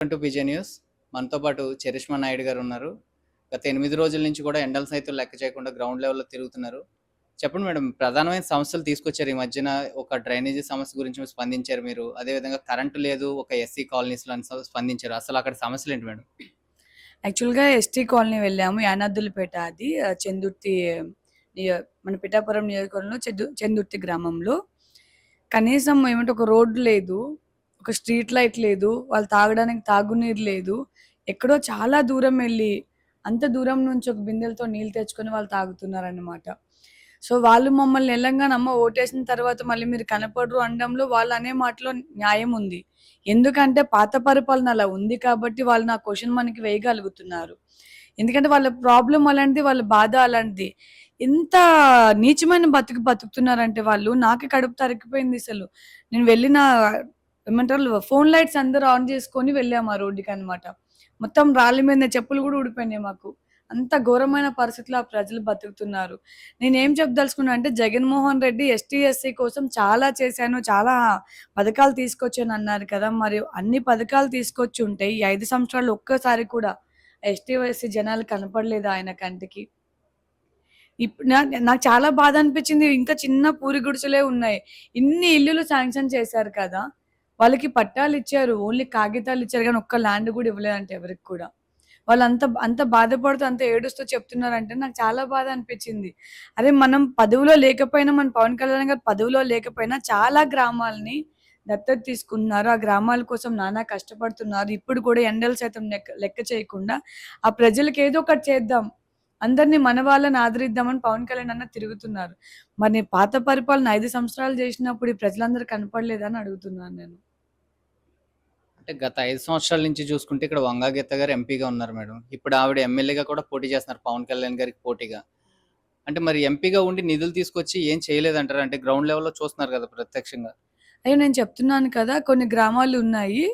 To Vijaya news మనతో పాటు charisma Naidu గారు ఉన్నారు. గత ఎనిమిది రోజుల నుంచి కూడా ఎండల సైతం లెక్క చేయకుండా గ్రౌండ్ లెవెల్లో తిరుగుతున్నారు. చెప్పండి మేడం ప్రధానమైన సమస్యలు తీసుకొచ్చారు ఈ మధ్యన ఒక డ్రైనేజీ సమస్య గురించి స్పందించారు మీరు. అదేవిధంగా కరెంటు లేదు ఒక ఎస్సీ కాలనీస్లో అని స్పందించారు. అసలు అక్కడ సమస్యలు ఏంటి మేడం? యాక్చువల్గా ఎస్టీ కాలనీ వెళ్ళాము యానాదులపేట అది చందుర్తి మన పిఠాపురం నియోజకవర్గంలో చందుర్తి గ్రామంలో. కనీసం ఏమంటే ఒక రోడ్డు లేదు ఒక స్ట్రీట్ లైట్ లేదు వాళ్ళు తాగడానికి తాగునీరు లేదు. ఎక్కడో చాలా దూరం వెళ్ళి అంత దూరం నుంచి ఒక బిందెలతో నీళ్ళు తెచ్చుకొని వాళ్ళు తాగుతున్నారన్నమాట. సో వాళ్ళు మమ్మల్ని తెలంగాణ అమ్మ ఓటేసిన తర్వాత మళ్ళీ మీరు కనపడరు అనడంలో వాళ్ళు అనే మాటలో న్యాయం ఉంది. ఎందుకంటే పాత పరిపాలన అలా ఉంది కాబట్టి వాళ్ళు నా క్వశ్చన్ మనకి వేయగలుగుతున్నారు. ఎందుకంటే వాళ్ళ ప్రాబ్లం అలాంటిది వాళ్ళ బాధ అలాంటిది. ఎంత నీచమైన బతుకు బతుకుతున్నారంటే వాళ్ళు నాకు కడుపు తరిగిపోయింది అసలు. నేను వెళ్ళిన ఏమంటారు ఫోన్ లైట్స్ అందరూ ఆన్ చేసుకొని వెళ్ళాము ఆ రోడ్డుకి అన్నమాట. మొత్తం రాళ్ళ మీద చెప్పులు కూడా ఊడిపోయినాయి మాకు. అంత ఘోరమైన పరిస్థితిలో ఆ ప్రజలు బతుకుతున్నారు. నేను ఏం చెప్పదలుచుకున్నా అంటే జగన్మోహన్ రెడ్డి ఎస్టీ ఎస్సీ కోసం చాలా చేశాను చాలా పథకాలు తీసుకొచ్చాను అన్నారు కదా మరి అన్ని పథకాలు తీసుకొచ్చి ఉంటాయి ఈ ఐదు సంవత్సరాలు ఒక్కసారి కూడా ఎస్టీ ఎస్సీ జనాలు కనపడలేదు ఆయన కంటికి. ఇప్పుడు నా- నాకు చాలా బాధ అనిపించింది. ఇంకా చిన్న పూరి గుడిసెలే ఉన్నాయి. ఇన్ని ఇల్లులు శాంక్షన్ చేశారు కదా వాళ్ళకి పట్టాలు ఇచ్చారు ఓన్లీ కాగితాలు ఇచ్చారు కానీ ఒక్క ల్యాండ్ కూడా ఇవ్వలేదంటే ఎవరికి కూడా. వాళ్ళు అంత అంత బాధపడుతూ అంత ఏడుస్తూ చెప్తున్నారంటే నాకు చాలా బాధ అనిపించింది. అరే మనం పదవిలో లేకపోయినా మన పవన్ కళ్యాణ్ గారు పదవిలో లేకపోయినా చాలా గ్రామాలని దత్తత తీసుకుంటున్నారు ఆ గ్రామాల కోసం నానా కష్టపడుతున్నారు. ఇప్పుడు కూడా ఎండలు సైతం లెక్క లెక్క చేయకుండా ఆ ప్రజలకు ఏదో ఒకటి చేద్దాం. అందరినీ మన వాళ్ళని ఆదరిద్దామని పవన్ కళ్యాణ్ అన్న తిరుగుతున్నారు. మరి పాత పరిపాలన ఐదు సంవత్సరాలు చేసినప్పుడు ఈ ప్రజలందరూ కనపడలేదని అడుగుతున్నాను నేను. అంటే గత ఐదు సంవత్సరాల నుంచి చూసుకుంటే ఇక్కడ వంగా గీత గారు ఎంపీగా ఉన్నారు మేడం. ఇప్పుడు ఆవిడ ఎమ్మెల్యేగా కూడా పోటీ చేస్తున్నారు పవన్ కళ్యాణ్ గారికి పోటీగా. అంటే మరి ఎంపీగా ఉండి నిధులు తీసుకొచ్చి ఏం చేయలేదంటారు? అంటే గ్రౌండ్ లెవెల్లో చూస్తున్నారు కదా ప్రత్యక్షంగా. అయ్యో నేను చెప్తున్నాను కదా కొన్ని గ్రామాలు ఉన్నాయి.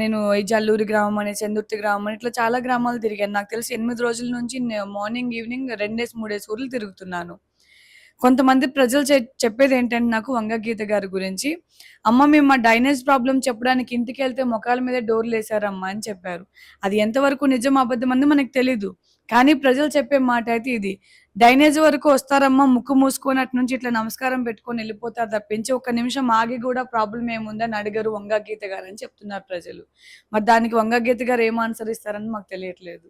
నేను ఈ జల్లూరి గ్రామం అని చందుర్తి గ్రామం అని ఇట్లా చాలా గ్రామాలు తిరిగాను. నాకు తెలిసి ఎనిమిది రోజుల నుంచి మార్నింగ్ ఈవినింగ్ రెండేసి మూడేసి ఊర్లు తిరుగుతున్నాను. కొంతమంది ప్రజలు చెప్పేది ఏంటంటే నాకు వంగగీత గారి గురించి అమ్మ మేము మా డైనేజ్ ప్రాబ్లం చెప్పడానికి ఇంటికి వెళ్తే మొఖాల మీద డోర్లు వేసారమ్మా అని చెప్పారు. అది ఎంతవరకు నిజం అబద్ధం అని మనకు తెలీదు. కానీ ప్రజలు చెప్పే మాట అయితే ఇది. డైనేజ్ వరకు వస్తారమ్మా ముక్కు మూసుకొని అటు నుంచి ఇట్లా నమస్కారం పెట్టుకొని వెళ్ళిపోతారు తప్పించి ఒక నిమిషం ఆగి కూడా ప్రాబ్లం ఏముందని అడిగారు వంగగీత గారు అని చెప్తున్నారు ప్రజలు. మరి దానికి వంగగీత గారు ఏం ఆన్సర్ ఇస్తారని మాకు తెలియట్లేదు.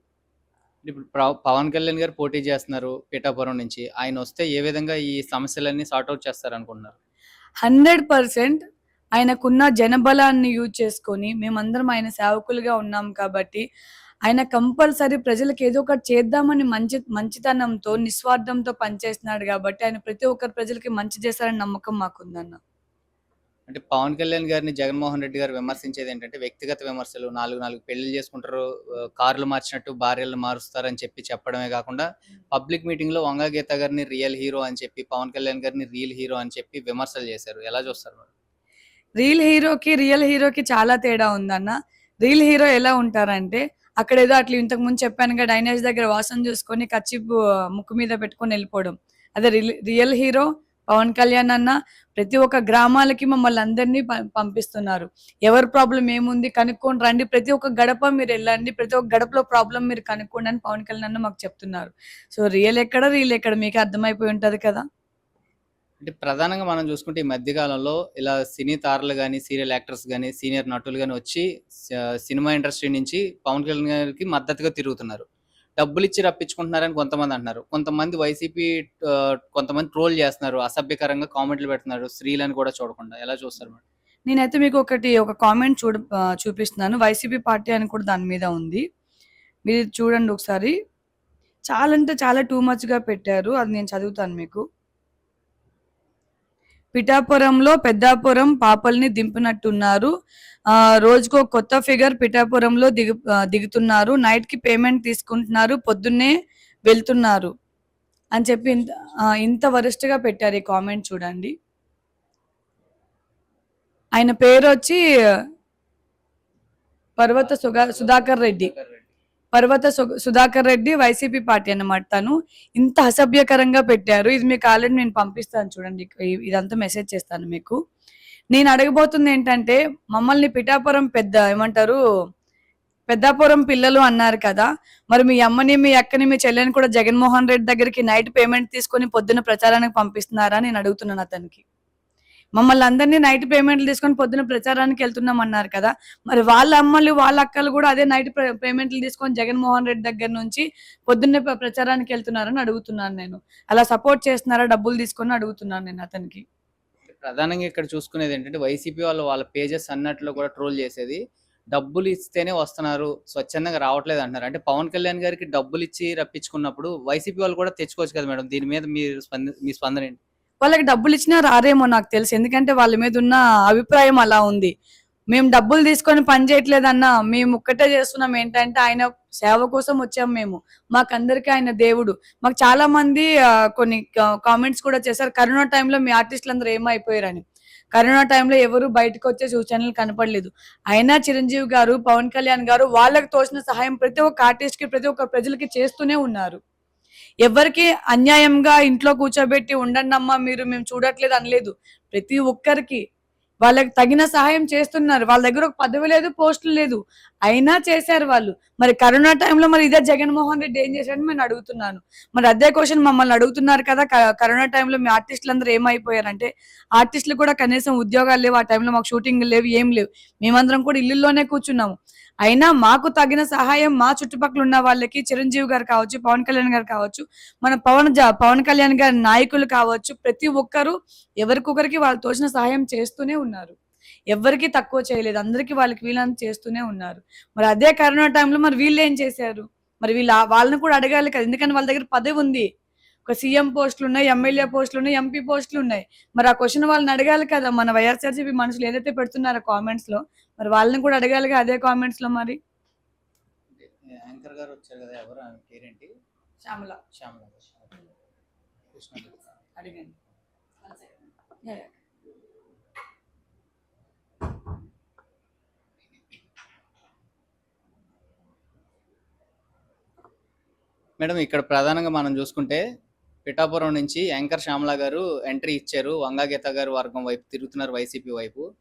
ఇప్పుడు పవన్ కళ్యాణ్ గారు పోటీ చేస్తున్నారు పీఠాపురం నుంచి. ఆయన వస్తే ఏ విధంగా ఈ సమస్యలన్నీ సార్ట్ అవుట్ చేస్తారు అనుకుంటున్నారు హండ్రెడ్ పర్సెంట్ ఆయనకున్న జనబలాన్ని యూజ్ చేసుకొని మేమందరం ఆయన సేవకులుగా ఉన్నాం కాబట్టి ఆయన కంపల్సరీ ప్రజలకు ఏదో ఒకటి చేద్దామని మంచి మంచితనంతో నిస్వార్థంతో పనిచేస్తున్నాడు కాబట్టి ఆయన ప్రతి ఒక్కరు ప్రజలకి మంచి చేస్తారని నమ్మకం మాకుందన్న. అంటే పవన్ కళ్యాణ్ గారిని జగన్మోహన్ రెడ్డి గారు విమర్శించేది ఏంటంటే వ్యక్తిగత విమర్శలు నాలుగు నాలుగు పెళ్ళి చేసుకుంటారు కార్లు మార్చినట్టు భార్యలు మారుస్తారని చెప్పి చెప్పడమే కాకుండా పబ్లిక్ మీటింగ్లో వంగా గీత గారిని రియల్ హీరో అని చెప్పి పవన్ కళ్యాణ్ గారిని రియల్ హీరో అని చెప్పి విమర్శలు చేశారు. ఎలా చూస్తారు మేడం రియల్ హీరోకి రియల్ హీరోకి చాలా తేడా ఉందన్న. రియల్ హీరో ఎలా ఉంటారంటే అక్కడ ఏదో అట్లా ఇంతకు ముందు చెప్పాను డైనేజ్ దగ్గర వాసన చూసుకొని కచ్చిపు ముక్కు మీద పెట్టుకొని వెళ్ళిపోవడం. అదే రియల్ హీరో పవన్ కళ్యాణ్ అన్న ప్రతి ఒక్క గ్రామాలకి మమ్మల్ని అందరినీ పంపిస్తున్నారు. ఎవరి ప్రాబ్లం ఏముంది కనుక్కోండి రండి. ప్రతి ఒక్క గడప మీరు వెళ్ళండి. ప్రతి ఒక్క గడపలో ప్రాబ్లం మీరు కనుక్కోండి అని పవన్ కళ్యాణ్ అన్న మాకు చెప్తున్నారు. సో రియల్ ఎక్కడ రియల్ ఎక్కడ మీకు అర్థమైపోయి ఉంటది కదా? అంటే ప్రధానంగా మనం చూసుకుంటే ఈ మధ్య కాలంలో ఇలా సినీ తారలు కానీ సీరియల్ యాక్టర్స్ కానీ సీనియర్ నటులు కానీ వచ్చి సినిమా ఇండస్ట్రీ నుంచి పవన్ కళ్యాణ్ గారికి మద్దతుగా తిరుగుతున్నారు. డబ్బులు ఇచ్చి రప్పించుకుంటున్నారని కొంతమంది అంటున్నారు. కొంతమంది వైసీపీ కొంతమంది ట్రోల్ చేస్తున్నారు. అసభ్యకరంగా కామెంట్లు పెడుతున్నారు. స్త్రీలను కూడా చూడకుండా. ఎలా చూస్తారు మేడం? నేనైతే మీకు ఒకటి ఒక కామెంట్ చూడ చూపిస్తున్నాను. వైసీపీ పార్టీ అని కూడా దాని మీద ఉంది. మీరు చూడండి ఒకసారి. చాలా అంటే చాలా టూ మచ్గా పెట్టారు. అది నేను చదువుతాను మీకు. పిఠాపురంలో పెద్దాపురం పాపల్ని దింపినట్టున్నారు. రోజుకో కొత్త ఫిగర్ పిఠాపురంలో దిగు దిగుతున్నారు. నైట్కి పేమెంట్ తీసుకుంటున్నారు. పొద్దున్నే వెళ్తున్నారు. అని చెప్పి ఇంత ఇంత వరస్ట్గా పెట్టారు ఈ కామెంట్ చూడండి. ఆయన పేరు వచ్చి పర్వత సుగా సుధాకర్ రెడ్డి. పర్వత సు- సుధాకర్ రెడ్డి వైసీపీ పార్టీ అన్నమాట తను. ఇంత అసభ్యకరంగా పెట్టారు. ఇది మీకు ఆల్రెడీ నేను పంపిస్తాను చూడండి. ఇదంతా మెసేజ్ చేస్తాను మీకు. నేను అడగబోతుంది ఏంటంటే మమ్మల్ని పిఠాపురం పెద్ద ఏమంటారు పెద్దాపురం పిల్లలు అన్నారు కదా. మరి మీ అమ్మని మీ అక్కని మీ చెల్లెని కూడా జగన్మోహన్ రెడ్డి దగ్గరికి నైట్ పేమెంట్ తీసుకొని పొద్దున్న ప్రచారానికి పంపిస్తున్నారా నేను అడుగుతున్నాను అతనికి. మమ్మల్ని అందరినీ నైట్ పేమెంట్లు తీసుకొని పొద్దున ప్రచారానికి వెళ్తున్నాం అన్నారు కదా. మరి వాళ్ళ అమ్మలు వాళ్ళ అక్కలు కూడా అదే నైట్ పేమెంట్లు తీసుకొని జగన్మోహన్ రెడ్డి దగ్గర నుంచి పొద్దున్నే ప్రచారానికి వెళ్తున్నారని అడుగుతున్నాను నేను. అలా సపోర్ట్ చేస్తున్నారా? డబ్బులు తీసుకొని అడుగుతున్నాను నేను అతనికి. ప్రధానంగా ఇక్కడ చూసుకునేది ఏంటంటే వైసీపీ వాళ్ళు వాళ్ళ పేజెస్ అన్నట్లో కూడా ట్రోల్ చేసేది. డబ్బులు ఇస్తేనే వస్తున్నారు స్వచ్ఛందంగా రావట్లేదు అంటున్నారు. అంటే పవన్ కళ్యాణ్ గారికి డబ్బులు ఇచ్చి రప్పించుకున్నప్పుడు వైసీపీ వాళ్ళు కూడా తెచ్చుకోవచ్చు కదా మేడం? దీని మీద మీరు స్పంద మీ స్పందన ఏంటి? వాళ్ళకి డబ్బులు ఇచ్చినా రారేమో నాకు తెలుసు. ఎందుకంటే వాళ్ళ మీద ఉన్న అభిప్రాయం అలా ఉంది. మేము డబ్బులు తీసుకొని పని చేయట్లేదన్నా మేము ఒక్కటే చేస్తున్నాం. ఏంటంటే ఆయన సేవ కోసం వచ్చాం మేము. మాకందరికీ ఆయన దేవుడు. మాకు చాలా మంది కొన్ని కామెంట్స్ కూడా చేశారు. కరోనా టైంలో మీ ఆర్టిస్టులు అందరూ ఏమైపోయారని. కరోనా టైంలో ఎవరు బయటకు వచ్చే సూచనలు కనపడలేదు. అయినా చిరంజీవి గారు పవన్ కళ్యాణ్ గారు వాళ్ళకి తోచిన సహాయం ప్రతి ఒక్క ఆర్టిస్ట్కి ప్రతి ఒక్క ప్రజలకి చేస్తూనే ఉన్నారు. ఎవరికి అన్యాయంగా ఇంట్లో కూర్చోబెట్టి ఉండండి అమ్మా మీరు మేము చూడట్లేదు అనలేదు. ప్రతి ఒక్కరికి వాళ్ళకి తగిన సహాయం చేస్తున్నారు. వాళ్ళ దగ్గర ఒక పదవి లేదు పోస్టులు లేదు. అయినా చేశారు వాళ్ళు. మరి కరోనా టైంలో మరి ఇదే జగన్మోహన్ రెడ్డి ఏం చేశాడని నేను అడుగుతున్నాను. మరి అదే క్వశ్చన్ మమ్మల్ని అడుగుతున్నారు కదా కరోనా టైంలో మీ ఆర్టిస్టులు అందరూ ఏమైపోయారంటే ఆర్టిస్టులు కూడా కనీసం ఉద్యోగాలు లేవు ఆ టైంలో మాకు షూటింగ్ లేవు ఏం లేవు. మేమందరం కూడా ఇల్లుల్లోనే కూర్చున్నాము. అయినా మాకు తగిన సహాయం మా చుట్టుపక్కల ఉన్న వాళ్ళకి చిరంజీవి గారు కావచ్చు పవన్ కళ్యాణ్ గారు కావచ్చు మన పవన్ జ- పవన్ కళ్యాణ్ గారి నాయకులు కావచ్చు ప్రతి ఒక్కరు ఎవరికొకరికి వాళ్ళు తోచిన సహాయం చేస్తూనే ఉన్నారు. ఎవరికి తక్కువ చేయలేదు. అందరికి వాళ్ళకి వీళ్ళని చేస్తూనే ఉన్నారు. మరి అదే కరోనా టైంలో మరి వీళ్ళు ఏం చేశారు? మరి వీళ్ళ వాళ్ళని కూడా అడగాలి కదా. ఎందుకంటే వాళ్ళ దగ్గర పదవి ఉంది. ఒక సీఎం పోస్టులు ఉన్నాయి ఎమ్మెల్యే పోస్టులు ఉన్నాయి ఎంపీ పోస్టులు ఉన్నాయి మరి ఆ క్వశ్చన్ వాళ్ళని అడగాలి కదా మన వైఎస్ఆర్సీపీ మనుషులు ఏదైతే పెడుతున్నారో కామెంట్స్లో మరి వాళ్ళని కూడా అడగాలిగా అదే కామెంట్స్లో మరి? యాంకర్ గారు వచ్చారు కదా ఎవరు? ఆమె పేరేంటి? శ్యామల. శ్యామల. అడిగండి. మేడం ఇక్కడ ప్రధానంగా మనం చూసుకుంటే పిఠాపురం నుంచి యాంకర్ శ్యామల గారు ఎంట్రీ ఇచ్చారు. వంగాగీత గారు వర్గం వైపు తిరుగుతున్నారు వైసీపీ వైపు.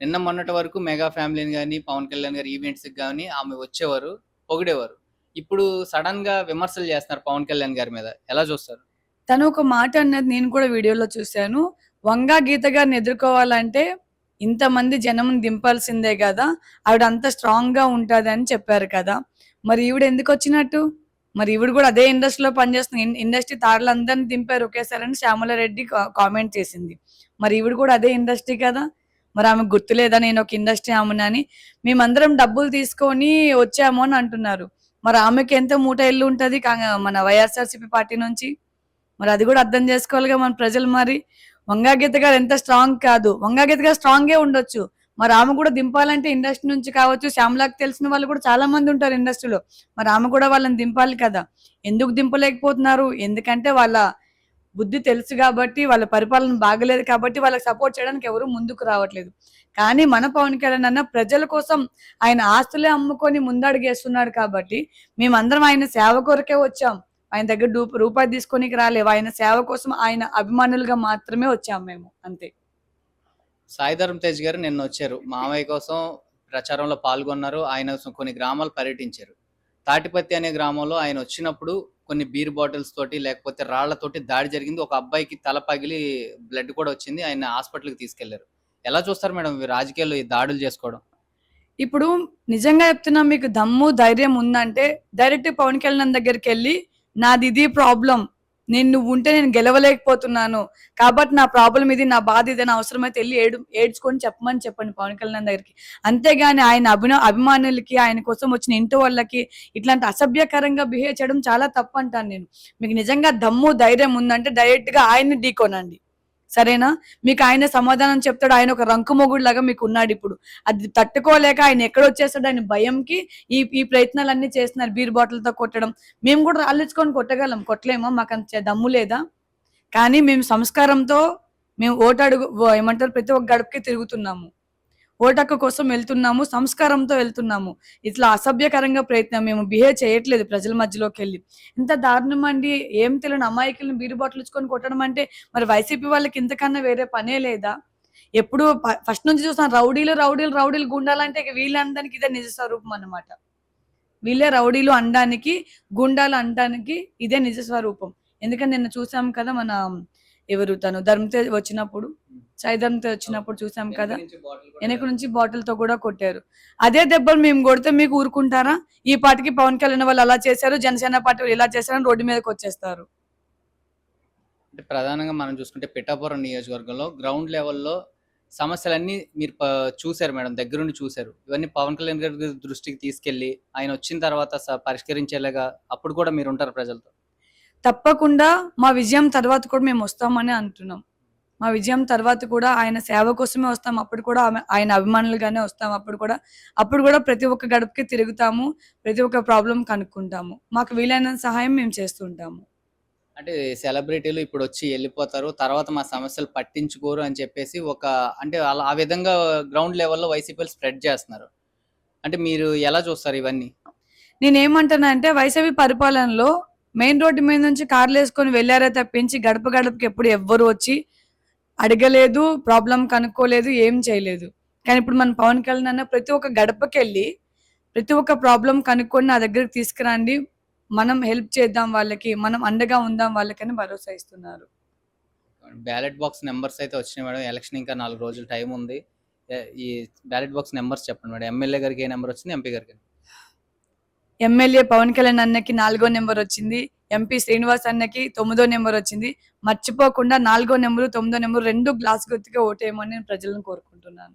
నిన్న మొన్నటి వరకు మెగా ఫ్యామిలీని కానీ పవన్ కళ్యాణ్ గారి ఈవెంట్స్కి కానీ ఆమె వచ్చేవారు పొగిడేవారు. ఇప్పుడు సడన్గా విమర్శలు చేస్తున్నారు పవన్ కళ్యాణ్ గారి మీద. ఎలా చూస్తారు? తను ఒక మాట అన్నది నేను కూడా వీడియోలో చూశాను. వంగా గీత గారిని ఎదుర్కోవాలంటే ఇంతమంది జనం దింపాల్సిందే కదా. ఆవిడ అంత స్ట్రాంగ్గా అని చెప్పారు కదా. మరి ఈవిడ ఎందుకు వచ్చినట్టు? మరి ఇవిడు కూడా అదే ఇండస్ట్రీలో పనిచేస్తుంది ఇన్- ఇండస్ట్రీ తారలందరిని దింపారు ఒకేసారి అని శ్యామలారెడ్డి కా- కామెంట్ చేసింది. మరి ఇవిడు కూడా అదే ఇండస్ట్రీ కదా? మరి ఆమె గుర్తులేదా నేను ఒక ఇండస్ట్రీ ఆమెనని? మేమందరం డబ్బులు తీసుకొని వచ్చాము అని అంటున్నారు. మరి ఆమెకి ఎంత మూట ఇల్లు ఉంటుంది మన వైఎస్ఆర్సీపీ పార్టీ నుంచి? మరి అది కూడా అర్థం చేసుకోవాలిగా మన ప్రజలు మరి. వంగాగీత గారు ఎంత స్ట్రాంగ్ కాదు. వంగాగీత గారు స్ట్రాంగే ఉండొచ్చు. మరి ఆమె కూడా దింపాలంటే ఇండస్ట్రీ నుంచి కావచ్చు శ్యామలాకి తెలిసిన వాళ్ళు కూడా చాలా మంది ఉంటారు ఇండస్ట్రీలో. మరి ఆమె కూడా వాళ్ళని దింపాలి కదా. ఎందుకు దింపలేకపోతున్నారు? ఎందుకంటే వాళ్ళ బుద్ధి తెలుసు కాబట్టి వాళ్ళ పరిపాలన బాగలేదు కాబట్టి వాళ్ళకి సపోర్ట్ చేయడానికి ఎవరు ముందుకు రావట్లేదు. కానీ మన పవన్ కళ్యాణ్ అన్న ప్రజల కోసం ఆయన ఆస్తులే అమ్ముకొని ముందడుగేస్తున్నాడు కాబట్టి మేమందరం ఆయన సేవ కొరకే వచ్చాం. ఆయన దగ్గర రూపాయి తీసుకొని రాలేవు. ఆయన సేవ కోసం ఆయన అభిమానులుగా మాత్రమే వచ్చాం మేము. అంతే. సాయిధరం తేజ్ గారు నిన్న వచ్చారు. మామయ్య కోసం ప్రచారంలో పాల్గొన్నారు. ఆయన కొన్ని గ్రామాలు పర్యటించారు. తాటిపత్తి అనే గ్రామంలో ఆయన వచ్చినప్పుడు కొన్ని బీర్ బాటిల్స్ తోటి లేకపోతే రాళ్ళతోటి దాడి జరిగింది. ఒక అబ్బాయికి తల పగిలి బ్లడ్ కూడా వచ్చింది. ఆయన హాస్పిటల్కి తీసుకెళ్ళారు. ఎలా చూస్తారు మేడం రాజకీయాల్లో ఈ దాడులు చేసుకోవడం? ఇప్పుడు నిజంగా చెప్తున్నా మీకు దమ్ము ధైర్యం ఉందంటే డైరెక్ట్ పవన్ కళ్యాణ్ దగ్గరికి వెళ్ళి నాది ఇది ప్రాబ్లం నేను నువ్వు ఉంటే నేను గెలవలేకపోతున్నాను. కాబట్టి నా ప్రాబ్లం ఇది నా బాధ ఇది అని అవసరమైతే వెళ్ళి ఏడు ఏడ్చుకొని చెప్పమని చెప్పండి పవన్ కళ్యాణ్ దగ్గరికి. అంతేగాని ఆయన అభిన అభిమానులకి ఆయన కోసం వచ్చిన ఇంటి వాళ్ళకి ఇట్లాంటి అసభ్యకరంగా బిహేవ్ చేయడం చాలా తప్పు అంటాను నేను. మీకు నిజంగా దమ్ము ధైర్యం ఉందంటే డైరెక్ట్గా ఆయన్ని ఢీకొనండి. సరేనా? మీకు ఆయన సమాధానం చెప్తాడు ఆయన ఒక రంకు మొగుడులాగా మీకు ఉన్నాడు ఇప్పుడు. అది తట్టుకోలేక ఆయన ఎక్కడ వచ్చేస్తాడు ఆయన భయంకి ఈ ఈ ప్రయత్నాలు అన్ని చేస్తున్నారు. బీర్ బాటిల్తో కొట్టడం. మేము కూడా రాళ్ళించుకొని కొట్టగలం. కొట్టలేమో మాకు అంత దమ్ము లేదా? కానీ మేము సంస్కారంతో మేము ఓటాడు ఏమంటారు ప్రతి ఒక్క గడపకి తిరుగుతున్నాము. ఓటక్కు కోసం వెళ్తున్నాము సంస్కారంతో వెళ్తున్నాము. ఇట్లా అసభ్యకరంగా ప్రయత్నం మేము బిహేవ్ చేయట్లేదు ప్రజల మధ్యలోకి వెళ్ళి. ఇంత దారుణం అండి ఏం తెలియని అమాయకులను బీరు కొట్టడం అంటే మరి వైసీపీ వాళ్ళకి ఇంతకన్నా వేరే పనే లేదా? ఎప్పుడు ఫస్ట్ నుంచి చూసాను రౌడీలు రౌడీలు రౌడీలు గుండాలంటే ఇక వీళ్ళందరికి ఇదే నిజ స్వరూపం అన్నమాట. వీళ్ళే రౌడీలు అనడానికి గుండాలు అనడానికి ఇదే నిజ స్వరూపం. ఎందుకంటే నిన్న చూసాం కదా మన ఎవరు తను ధర్మతేజ్ వచ్చినప్పుడు సాయి ధర్మతేజ్ వచ్చినప్పుడు చూసాం కదా? వెనక నుంచి బాటిల్తో కూడా కొట్టారు. అదే దెబ్బలు మేము కొడితే మీకు ఊరుకుంటారా? ఈ పార్టీకి పవన్ కళ్యాణ్ వాళ్ళు అలా చేశారు జనసేన పార్టీ వాళ్ళు ఇలా చేశారని రోడ్డు మీదకి వచ్చేస్తారు. అంటే ప్రధానంగా మనం చూసుకుంటే పిఠాపురం నియోజకవర్గంలో గ్రౌండ్ లెవెల్లో సమస్యలన్నీ మీరు చూశారు మేడం దగ్గరుండి చూశారు. ఇవన్నీ పవన్ కళ్యాణ్ గారి దృష్టికి తీసుకెళ్ళి ఆయన వచ్చిన తర్వాత స- పరిష్కరించేలాగా అప్పుడు కూడా మీరు ఉంటారు ప్రజలతో. తప్పకుండా మా విజయం తర్వాత కూడా మేము వస్తామని అంటున్నాం. మా విజయం తర్వాత కూడా ఆయన సేవ కోసమే వస్తాం. అప్పుడు కూడా ఆయన అభిమానులుగానే వస్తాం. అప్పుడు కూడా అప్పుడు కూడా ప్రతి ఒక్క గడపకి తిరుగుతాము. ప్రతి ఒక్క ప్రాబ్లం కనుక్కుంటాము. మాకు వీలైన సహాయం మేము చేస్తుంటాము అంటే సెలబ్రిటీలు ఇప్పుడు వచ్చి వెళ్ళిపోతారు. తర్వాత మా సమస్యలు పట్టించుకోరు అని చెప్పేసి ఒక అంటే అలా ఆ విధంగా గ్రౌండ్ లెవెల్లో వైసీపీలు స్ప్రెడ్ చేస్తున్నారు. అంటే మీరు ఎలా చూస్తారు ఇవన్నీ? నేనేమంటున్నా అంటే వైసీపీ పరిపాలనలో మెయిన్ రోడ్డు మీద నుంచి కార్లు వేసుకొని వెళ్ళారే తప్పించి గడప గడపకి ఎప్పుడు ఎవ్వరు వచ్చి అడగలేదు ప్రాబ్లం కనుక్కోలేదు ఏం చేయలేదు. కానీ ఇప్పుడు మన పవన్ కళ్యాణ్ అన్న ప్రతి ఒక్క గడపకి వెళ్ళి ప్రతి ఒక్క ప్రాబ్లం కనుక్కొని నా దగ్గరికి తీసుకురండి మనం హెల్ప్ చేద్దాం వాళ్ళకి మనం అండగా ఉందాం వాళ్ళకని భరోసా ఇస్తున్నారు. బ్యాలెట్ బాక్స్ నెంబర్స్ అయితే వచ్చినాయి మేడం. ఎలక్షన్ ఇంకా నాలుగు రోజులు టైం ఉంది. ఈ బ్యాలెట్ బాక్స్ నెంబర్స్ చెప్పండి మేడం. ఎమ్మెల్యే గారికి ఏ నెంబర్ వచ్చింది ఎంపీ గారికి? ఎమ్మెల్యే పవన్ కళ్యాణ్ అన్నకి నాలుగో నెంబర్ వచ్చింది ఎంపీ శ్రీనివాస్ అన్నకి తొమ్మిదో నెంబర్ వచ్చింది. మర్చిపోకుండా నాలుగో నెంబరు తొమ్మిదో నెంబర్ రెండు గ్లాస్ గుర్తుగా ఓటేయమని నేను ప్రజలను కోరుకుంటున్నాను.